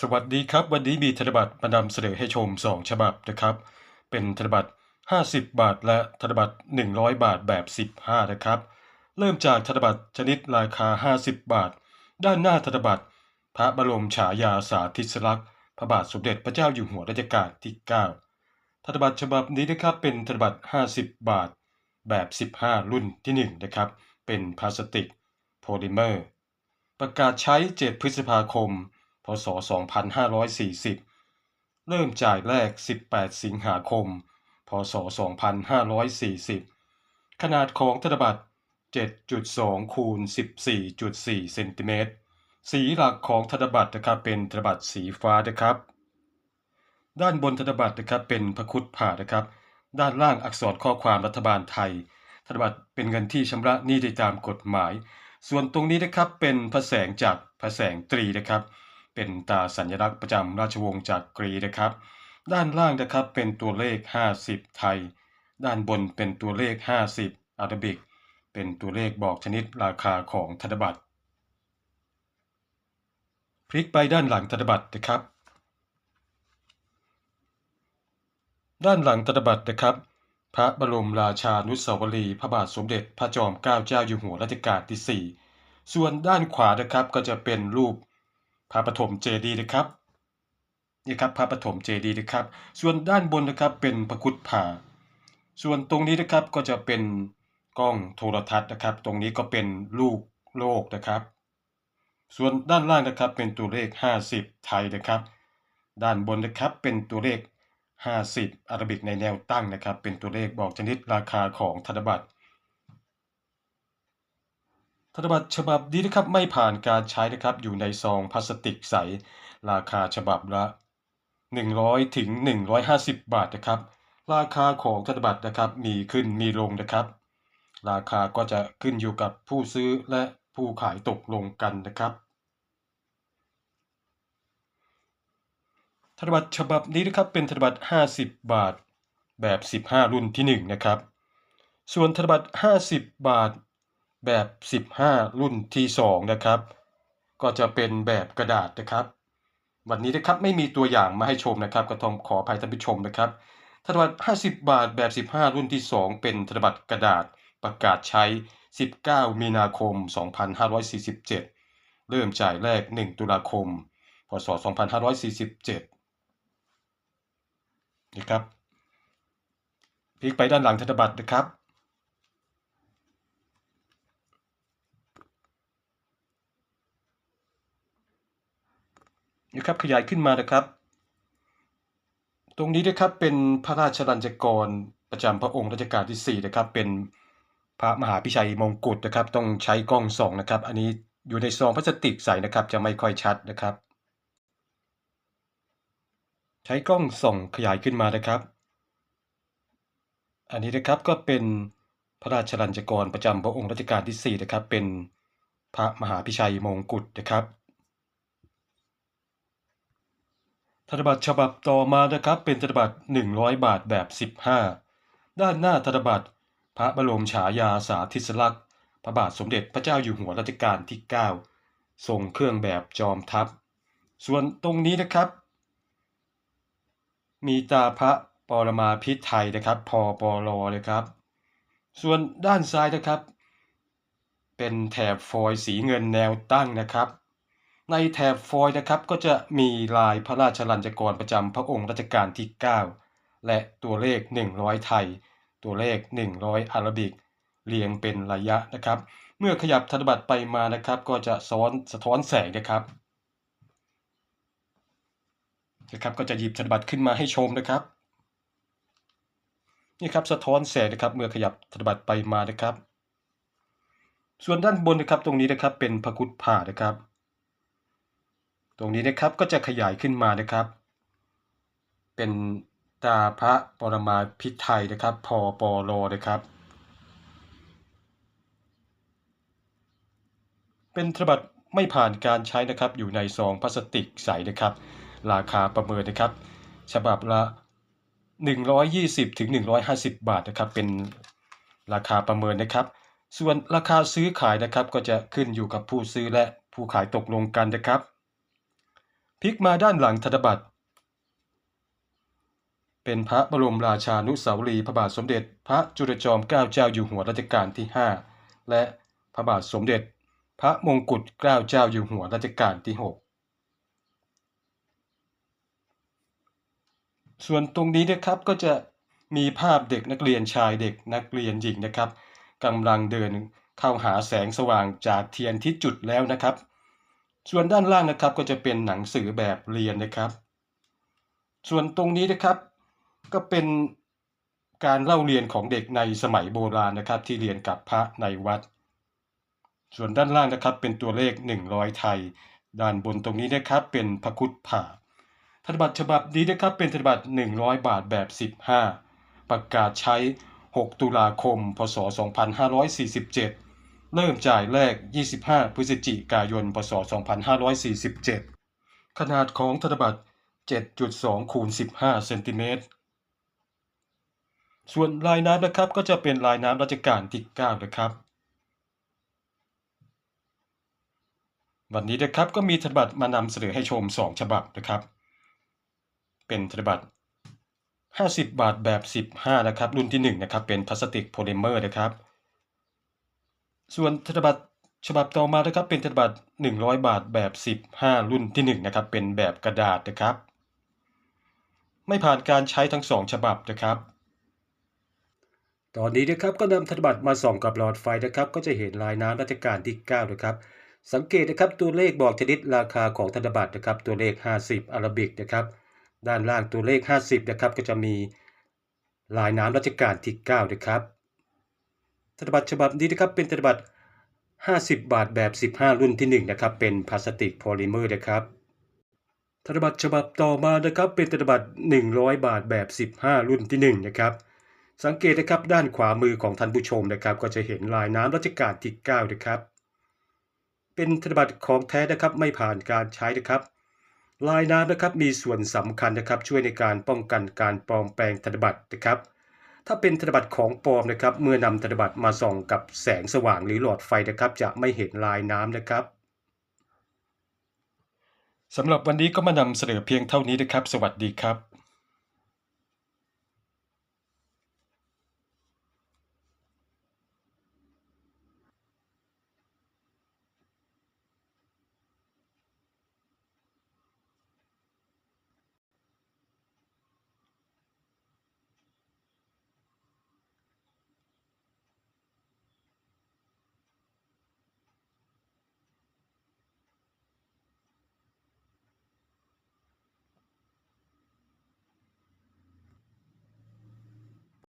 สวัสดีครับ วันนี้มีธนบัตรมานำเสนอให้ชม 2 ฉบับนะครับ เป็นธนบัตร 50 บาท และธนบัตร 100 บาทแบบ 15 นะครับ เริ่มจากธนบัตรชนิดราคา 50 บาท ด้านหน้าธนบัตร พระบรมฉายาสาธิสลักษณ์พระบาทสมเด็จพระเจ้าอยู่หัวรัชกาลที่ 9 ธนบัตรฉบับนี้นะครับเป็นธนบัตร 50 บาทแบบ 15 รุ่นที่ 1 นะครับ เป็นพลาสติกโพลิเมอร์ ประกาศใช้ 7 พฤษภาคม พศ 2540 เริ่มจ่ายแรก 18 สิงหาคม พศ 2540 ขนาดของธนบัตร 7.2 คูณ 14.4 เซนติเมตร สีหลักของธนบัตรนะครับเป็นธนบัตรสีฟ้านะครับ ด้านบนธนบัตรนะครับเป็นพระคุดผ่านะครับ ด้านล่างอักษรข้อความรัฐบาลไทย ธนบัตรเป็นเงินที่ชำระหนี้ได้ตามกฎหมาย ส่วนตรงนี้นะครับเป็นพระแสงจากพระแสงตรีนะครับ เป็นตาสัญลักษณ์ประจำราชวงศ์จากกรีนะครับ ด้านล่างนะครับเป็นตัวเลข 50 ไทย ด้านบนเป็นตัวเลข 50 อาราบิก เป็นตัวเลขบอกชนิดราคาของธนบัตร พลิกไปด้านหลังธนบัตรนะครับ ด้านหลังธนบัตรนะครับ พระบรมราชานุสาวรีย์พระบาทสมเด็จพระจอมเกล้าเจ้าอยู่หัวรัชกาลที่ 4 ส่วนด้านขวานะครับก็จะเป็นรูป พระปฐมเจดีย์นะครับนี่ครับพระปฐมเจดีย์นะครับ ส่วนด้านบนนะครับเป็นพระคุดผ่าส่วนตรงนี้นะครับก็จะเป็นกล้องโทรทัศน์นะครับ ตรงนี้ก็เป็นลูกโลกนะครับ ส่วนด้านล่างนะครับเป็นตัวเลข 50 ไทยนะครับ ด้านบนนะครับเป็นตัวเลข 50 อารบิกในแนวตั้งนะครับ เป็นตัวเลขบอกชนิดราคาของธนบัตร ธนบัตรฉบับนี้นะครับไม่ผ่านการใช้นะครับอยู่ในซองพลาสติกใส ราคาฉบับละ 100ถึง150 บาทนะครับ ราคาของธนบัตรนะครับมีขึ้นมีลงนะครับ ราคาก็จะขึ้นอยู่กับผู้ซื้อและผู้ขายตกลงกันนะครับธนบัตรฉบับนี้นะครับเป็นธนบัตร 50 บาทแบบ 15 รุ่นที่ 1 นะครับ ส่วนธนบัตร 50 บาท แบบ 15 รุ่นที่2นะครับ ก็จะเป็นแบบกระดาษนะครับ วันนี้นะครับไม่มีตัวอย่างมาให้ชมนะครับก็ต้องขออภัยท่านผู้ชมนะครับธนบัตร50 บาทแบบ 15 รุ่นที่ 2 เป็นธนบัตรกระดาษประกาศใช้ 19 มีนาคม 2547 เริ่มจ่ายแรก 1 ตุลาคม พศ 2547 นะครับพลิกไปด้านหลังธนบัตรนะครับ นะครับขยายขึ้นมานะครับ ตรงนี้นะครับเป็นพระราชลัญจกรประจำพระองค์รัชกาลที่4นะครับเป็นพระมหาพิชัยมงกุฎนะครับ ต้องใช้กล้องส่องนะครับ อันนี้อยู่ในซองพลาสติกใสนะครับ จะไม่ค่อยชัดนะครับ ใช้กล้องส่องขยายขึ้นมานะครับ อันนี้นะครับก็เป็นพระราชลัญจกรประจำพระองค์รัชกาลที่4นะครับ เป็นพระมหาพิชัยมงกุฎนะครับ ธนบัตรฉบับต่อมานะครับเป็นธนบัตร100 บาทแบบ 15 ด้านหน้าธนบัตร พระบรมฉายาสาธิสลักษณ์พระบาทสมเด็จพระเจ้าอยู่หัวรัชกาลที่ 9 ทรงเครื่องแบบจอมทัพ ส่วนตรงนี้นะครับ มีตาพระปรมาพิไทยนะครับพอปอลอเลยครับ ส่วนด้านซ้ายนะครับ เป็นแถบฟอยสีเงินแนวตั้งนะครับ ในแถบฟอยล์นะครับก็จะมีลายพระราชลัญจกรประจำพระองค์รัชกาลที่ 9 และตัวเลข 100 ไทย ตัวเลข 100 อารบิก เรียงเป็นระยะนะครับ เมื่อขยับธนบัตรไปมานะครับ ก็จะซ้อนสะท้อนแสงนะครับนะครับก็จะหยิบธนบัตรขึ้นมาให้ชมนะครับนี่ครับสะท้อนแสงนะครับเมื่อขยับธนบัตรไปมานะครับ ส่วนด้านบนนะครับตรงนี้นะครับเป็นพระคุดผ่านะครับ ตรงนี้นะครับก็จะขยายขึ้นมานะครับ เป็นตาพระปรมาพิไทยนะครับ พอปอลอนะครับ เป็นธบัตรไม่ผ่านการใช้นะครับ อยู่ในซองพลาสติกใสนะครับ ราคาประเมินนะครับ ฉบับละ 120ถึง150 บาทนะครับ เป็นราคาประเมินนะครับ ส่วนราคาซื้อขายนะครับ ก็จะขึ้นอยู่กับผู้ซื้อและผู้ขายตกลงกันนะครับ พลิกมาด้านหลังธนบัตร เป็นพระบรมราชานุสาวรีย์พระบาทสมเด็จ พระจุลจอมเกล้าเจ้าอยู่หัวรัชกาลที่ 5 และพระบาทสมเด็จ พระมงกุฎเกล้าเจ้าอยู่หัวรัชกาลที่ 6 ส่วนตรงนี้นะครับก็จะมีภาพเด็กนักเรียนชายเด็กนักเรียนหญิงนะครับกำลังเดินเข้าหาแสงสว่างจากเทียนที่จุดแล้วนะครับ ส่วนด้านล่างนะครับก็จะเป็นหนังสือแบบเรียนนะครับ ส่วนตรงนี้นะครับก็เป็นการเล่าเรียนของเด็กในสมัยโบราณนะครับ ที่เรียนกับพระในวัด ส่วนด้านล่างนะครับเป็นตัวเลข 100 ไทย ด้านบนตรงนี้นะครับเป็นพระคุดผ่าธนบัตรฉบับนี้นะครับเป็นธนบัตร 100 บาทแบบ 15 ประกาศใช้ 6 ตุลาคม พศ 2547 เริ่มจ่ายแรก 25 พฤศจิกายน พศ 2547 ขนาดของธนบัตร 7.2 คูณ 15 เซนติเมตร ส่วนลายน้ำนะครับก็จะเป็นลายน้ำรัชกาลที่ 9 นะครับ วันนี้นะครับก็มีธนบัตรมานำเสนอให้ชม 2 ฉบับนะครับ เป็นธนบัตร 50 บาทแบบ 15 นะครับ รุ่นที่ 1 นะครับ เป็นพลาสติกโพลิเมอร์นะครับ ส่วนธนบัตรฉบับต่อมานะครับเป็นธนบัตร 100 บาทแบบ 15 รุ่นที่ 1 นะครับ เป็นแบบกระดาษนะครับ ไม่ผ่านการใช้ทั้ง 2 ฉบับนะครับ ตอนนี้นะครับก็นำธนบัตรมาส่องกับหลอดไฟนะครับ ก็จะเห็นลายน้ำรัชกาลที่ 9 นะครับ สังเกตนะครับตัวเลขบอกชนิดราคาของธนบัตรนะครับ ตัวเลข 50อารบิกนะครับ ด้านล่างตัวเลข 50 นะครับ ก็จะมีลายน้ำรัชกาลที่ 9 นะครับ ธนบัตรฉบับนี้นะครับเป็นธนบัตร 50 บาทแบบ 15 รุ่นที่ 1 นะครับ เป็นพลาสติกโพลิเมอร์นะครับธนบัตรฉบับต่อมานะครับเป็นธนบัตร 100 บาทแบบ 15 รุ่นที่ 1 นะครับ สังเกตนะครับด้านขวามือของท่านผู้ชมนะครับ ก็จะเห็นลายน้ำรัชกาลที่ 9 นะครับ เป็นธนบัตรของแท้นะครับไม่ผ่านการใช้นะครับ ลายน้ำนะครับมีส่วนสำคัญนะครับช่วยในการป้องกันการปลอมแปลงธนบัตรนะครับ ถ้าเป็นธนบัตรของปลอมนะครับ เมื่อนำธนบัตรมาส่องกับแสงสว่างหรือหลอดไฟนะครับ จะไม่เห็นลายน้ำนะครับสำหรับวันนี้ก็มานำเสนอเพียงเท่านี้นะครับ สวัสดีครับ